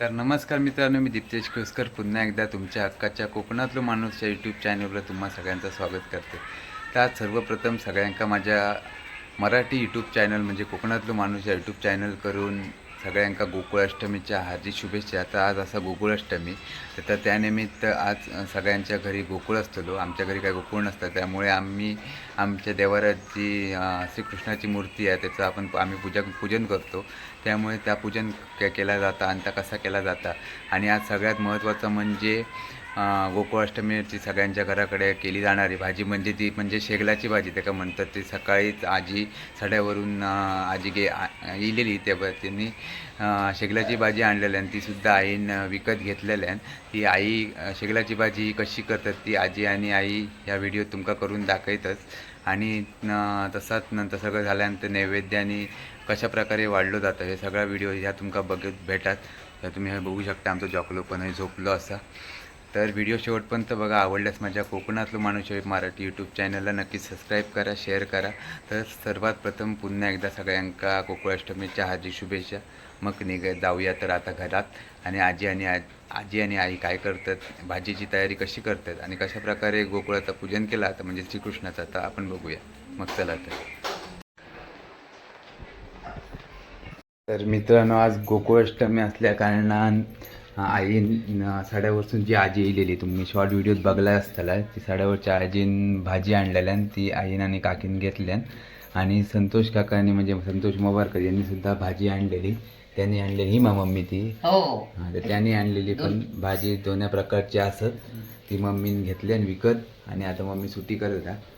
तर नमस्कार मित्रांनो मी दीप्तेश केसकर पुन्हा एकदा तुमच्या हक्काच्या कोकणातलो माणूस या यूट्यूब चॅनलवर तुम्हा सगळ्यांचं स्वागत करते. तर आज सर्वप्रथम सगळ्यांका माझ्या मराठी यूट्यूब चॅनल म्हणजे कोकणातलो माणूस या यूट्यूब चॅनल करून सगळ्यांका गोकुळाष्टमीच्या हार्दिक शुभेच्छा. तर आज असा गोकुळाष्टमी. तर त्यानिमित्त आज सगळ्यांच्या घरी गोकुळ असतलो. आमच्या घरी काही गोकुळ नसतं. त्यामुळे आम्ही आमच्या देवारात जी श्रीकृष्णाची मूर्ती आहे. त्याचं आपण आम्ही पूजा पूजन करतो. त्यामुळे त्या पूजन के केला जाता आणि त्या कसा केला जाता. आणि आज सगळ्यात महत्त्वाचं म्हणजे गोकुळाष्टमीची सगळ्यांच्या घराकडे केली जाणारी भाजी म्हणजे ती म्हणजे शेगलाची भाजी त्याका म्हणतात ती. सकाळीच आजी सड्यावरून आजी गे येलेली इलेली तेव्हा त्यांनी शेगलाची भाजी आणलेली आणि तीसुद्धा आईनं विकत घेतलेली आहे ती आई शेगलाची भाजी कशी करतात ती आजी आणि आई या व्हिडिओ तुमका करून दाखवतच. आणि तसाच नंतर सगळं झाल्यानंतर नैवेद्याने कशा प्रकारे वाढलं जातं हे सगळा व्हिडिओ ह्या तुमका बघत भेटात. तर तुम्ही हे बघू शकता आमचं जॉकलो पण हे झोपलो असा. तर व्हिडिओ शेवटपर्यंत बघा आवडल्यास माझ्या कोकणातलं माणूस आहे मराठी यूट्यूब चॅनलला नक्की सबस्क्राईब करा शेअर करा. तर सर्वात प्रथम पुन्हा एकदा सगळ्यांका गोकुळाष्टमीच्या हार्दिक शुभेच्छा. मग निघ जाऊया तर आता घरात. आणि आजी आणि आज आजी आणि आई काय करतात? भाजीची तयारी कशी करतात? आणि कशा प्रकारे गोकुळाचं पूजन केलं आता म्हणजे श्रीकृष्णाचं. तर आपण बघूया. मग चला तर. तर मित्रांनो आज गोकुळाष्टमी असल्या कारणान आई साड्यावरसून जी आजी येलेली तुम्ही शॉर्ट व्हिडिओत बघला असताला ती साड्यावरच्या आजीन भाजी आणलेल्यान ती आईन आणि काकीन घेतल्यान. आणि संतोष काकांनी म्हणजे संतोष मोबारकर यांनी सुद्धा भाजी आणलेली. त्यांनी आणलेली ही मा मम्मी ती. हो. तर त्यांनी आणलेली पण भाजी दोन्ही प्रकारची असत ती मम्मीने घेतली आणि विकत आणि आता मम्मी सुट्टी करत आहे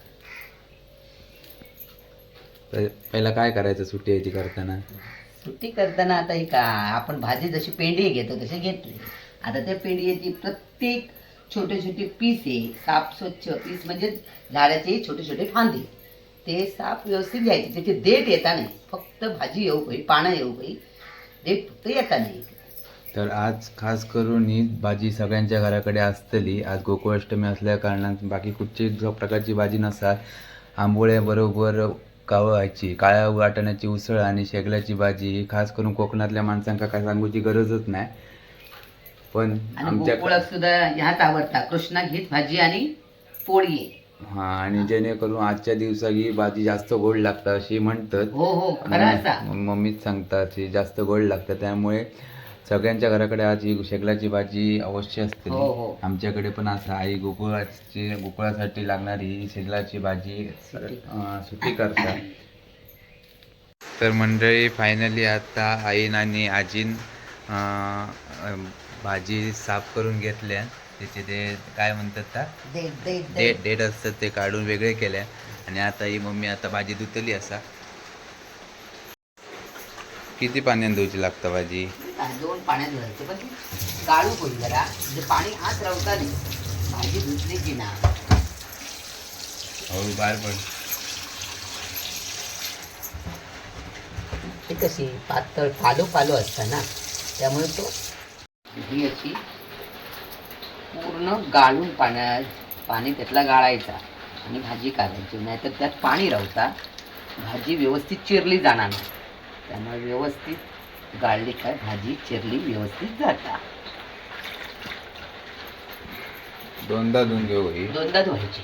तर पहिला काय करायचं सुट्टी याची करताना? सुट्टी करताना आता ही का आपण भाजी जशी पेंडी घेतो तशी घेतली. आता त्या पेंडीची प्रत्येक छोटे छोटे पीस आहे साफ स्वच्छ पीस म्हणजे झाडाचे छोटे छोटे फांदे. ते साफ व्यवस्थित घ्यायचे त्याचे देठ येता नाही फक्त भाजी येऊ पाहिजे पानं येऊ पाहिजे देठ फक्त येता नाही तर आज खास करून ही भाजी सगळ्यांच्या घराकडे असतली. आज गोकुळाष्टमी असल्या कारणान बाकी कुठची जो प्रकारची भाजी नसतात आंबोळ्याबरोबर कावळाची काळ्या वाटाण्याची उसळ आणि शेगल्याची भाजी ही खास करून कोकणातल्या माणसांका काय सांगूची गरजच नाही. पण आमच्या सुद्धा ह्याच आवडता. कृष्णा घीत भाजी आणि पोळी हा आणि जेणेकरून आजच्या दिवसा ही भाजी जास्त गोड लागतात अशी म्हणतात. हो हो मम्मीच सांगतात जास्त गोड लागतं. त्यामुळे सगळ्यांच्या घराकडे आज ही शेगलाची भाजी अवश्य असते. हो, हो. आमच्याकडे पण असं आई गोकुळाची गोकुळासाठी लागणारी ही शेगलाची भाजी अं, सुटी करतात. तर मंडळी फायनली आता आईन आणि आजीन अं, अं, भाजी साफ करून घेतल्या. त्याचे ते काय म्हणतात का डेट डेट असतात ते काढून वेगळे केल्या. आणि आता ही मम्मी आता भाजी धुतली असा. किती पाण्यात धुयची लागतं भाजी? दोन पाण्यात धुवायचे पण ती गाळू होईल जरा. म्हणजे पाणी आत नाही भाजी धुतली की ना. हळू बाहेर पड. ती कशी पातळ पालो पालो असता ना त्यामुळे तो ही अशी पूर्ण गाळून पाण्यात पाणी त्यातला गाळायचा आणि भाजी काढायची. नाहीतर त्यात पाणी राहता भाजी व्यवस्थित चिरली जाणार नाही. त्यामुळे व्यवस्थित गाळली काय भाजी चिरली व्यवस्थित जाता. दोनदा धुवून घेऊ ही दोनदा धुवायची.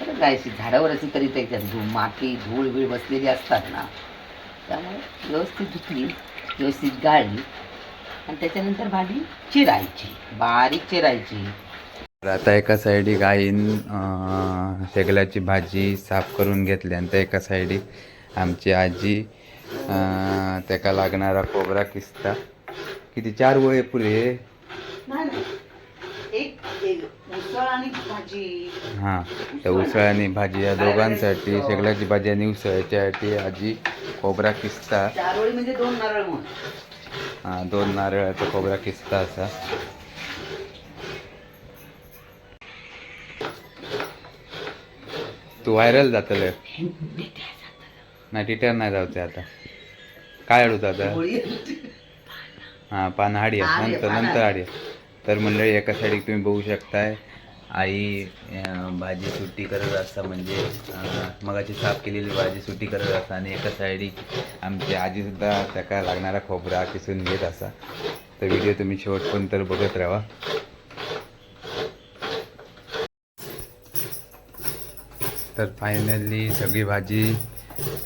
खरं गायची झाडावर अशी तरी त्याच्यात धूळ माती धूळ बीळ बसलेली असतात ना. त्यामुळे व्यवस्थित धुतली व्यवस्थित गाळली आणि त्याच्यानंतर भाजी चिरायची बारीक चिरायची. तर आता एका साईडी गाईन अं, शेगलाची भाजी साफ करून घेतली आणि त्या एका साईडी आमची आजी अं, त्याका लागणारा खोबरा किस्ता. किती? चार वळे पुरे नाही नाही. एक एक उसळ आणि भाजी. हां त्या उसळ आणि भाजी या दोघांसाठी शेगलाची भाजी आणि उसळ याच्यासाठी आजी खोबरा किस्ता. म्हणजे दोन नारळ म्हणून. हां दोन नारळाचा खोबरा किस्ता असा. तू व्हायरल जातले नाही टिटर नाही जावते आता. काय अडूत आता? हां पान हाडी नंतर नंतर. हाडी. तर मंडळी एका साईडीक तुम्ही बघू शकताय. आई भाजी सुट्टी करत असता म्हणजे मगाची साफ केलेली भाजी सुट्टी करत असता आणि एका साईडी आमची आजी सुद्धा त्याका लागणारा खोबरा किसून घेत असा तर व्हिडिओ तुम्ही शेवटपर्यंत बघत राहा. तर फायनली सगळी भाजी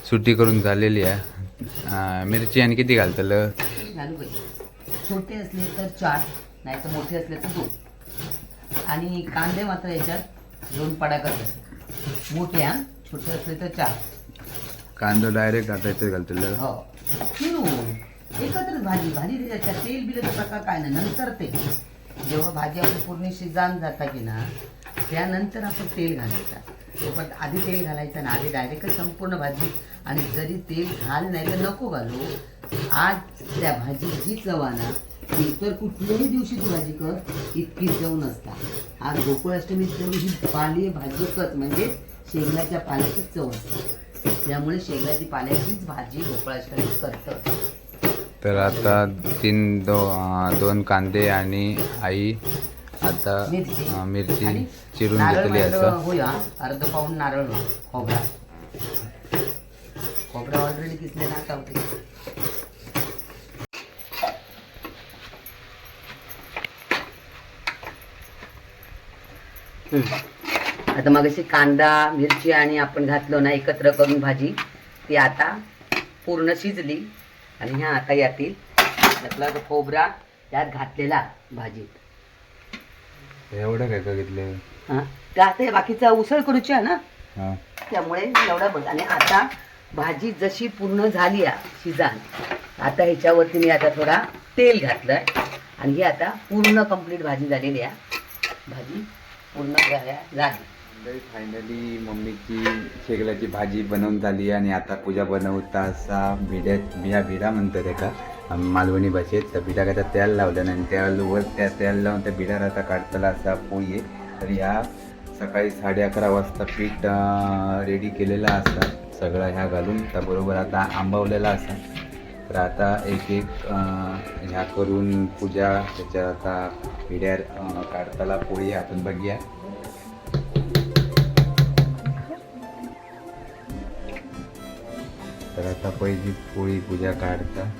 सुटी करून झालेली आहे. मिरची आणि किती घालतलं? घालू पाहिजे छोटे असले तर चार नाही तर मोठे असले तर दोन. आणि कांदे मात्र याच्यात दोन पडा करतात. मोठे हा? छोटे असले तर चार. कांदा डायरेक्ट घातायचं घालतलं? हो. फिरून एकत्रच भाजी. भाजी त्याच्यात तेल बिलाचा प्रकार काय नाही. नंतर ते. जेव्हा भाजी आपली पूर्ण शिजान जाता की ना त्यानंतर आपण तेल घालायचा. पण आधी तेल घालायचं ना आधी डायरेक्ट संपूर्ण भाजी आणि जरी तेल घाल नाही तर नको घालू आज त्या भाजी जी चव ना इतर कुठल्याही दिवशी ती भाजी कर इतकी चव नसता. आज गोकुळाष्टमीच्या दिवशी पाली भाजी कच म्हणजे शेंगाच्या पाल्याचीच चव असते. त्यामुळे शेंगाची पाल्याचीच भाजी गोकुळाष्टमी करतं तर आता तीन दो अं, दोन कांदे आणि आई आता मिरची. आणि चिरून घेतली असं. होया अर्ध पाऊन नारळ खोबरा ना आता मग अशी कांदा मिरची आणि आपण घातलो ना एकत्र करून भाजी ती आता पूर्ण शिजली. आणि ह्या आता यातील त्यातला तो खोबरा त्यात घातलेला भाजीत एवढं काय का घेतलं? हा. हे बाकीचा उसळ करूची आहे ना? हां. त्यामुळे एवढा बघ. आणि आता भाजी जशी पूर्ण झाली आहे शिजान. आता ह्याच्यावरती मी आता थोडा तेल घातलंय. आणि ही आता पूर्ण कंप्लीट भाजी झालेली आहे भाजी पूर्ण झाल्या- झाली. म्हणजे फायनली मम्मीची शेगलाची भाजी बनवून झाली आणि आता पूजा बनवता असा भिड्यात बिया भिडा म्हणतात एका मालवणी भाषेत. तर भिडा तेल लावलं आणि त्यावर त्या तेल लावून त्या भिडा आता काढताला असा पोळी आहे. तर ह्या सकाळी साडे अकरा वाजता पीठ रेडी केलेला असतात सगळं ह्या घालून त्याबरोबर आता आंबवलेला असा तर आता एक एक ह्या करून पूजा त्याच्या आता पिढ्यार काढताला काढताना पोळी आपण बघूया. तर आता पहिली पोळी पूजा काढता.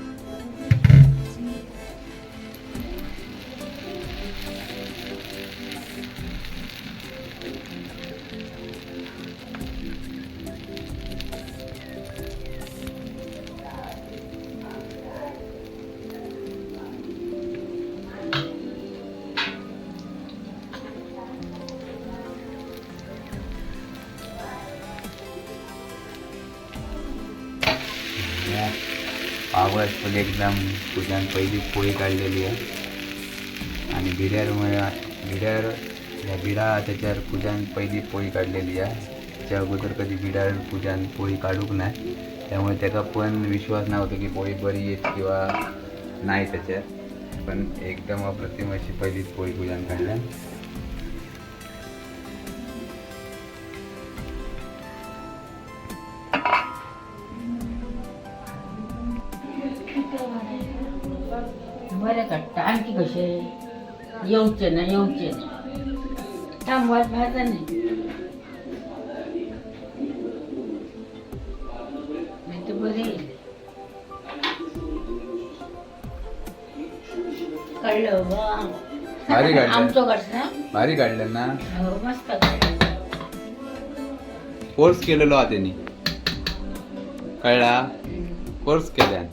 फर्स्ट पण एकदम पूजान. पहिली पोळी काढलेली आहे. आणि बिड्यारमुळे भिड्यार ह्या बिडा त्याच्यावर पूजान पहिली पोळी काढलेली आहे. त्याच्या अगोदर कधी बिडार पूजान पोळी काढूक नाही. त्यामुळे त्याचा पण विश्वास नव्हता की पोळी बरी येत किंवा नाही त्याच्यात. पण एकदम अप्रतिम अशी पहिलीच पोळी पूजान काढल्या कसे? येऊचे ना येऊचे. थांबवात भाजा नाही नाही तर बरे कळलं बा भारी काढलं. आमचं भारी काढलं ना. हो मस्त कोर्स केलेलो हा त्यांनी. कळला? कोर्स केल्यान.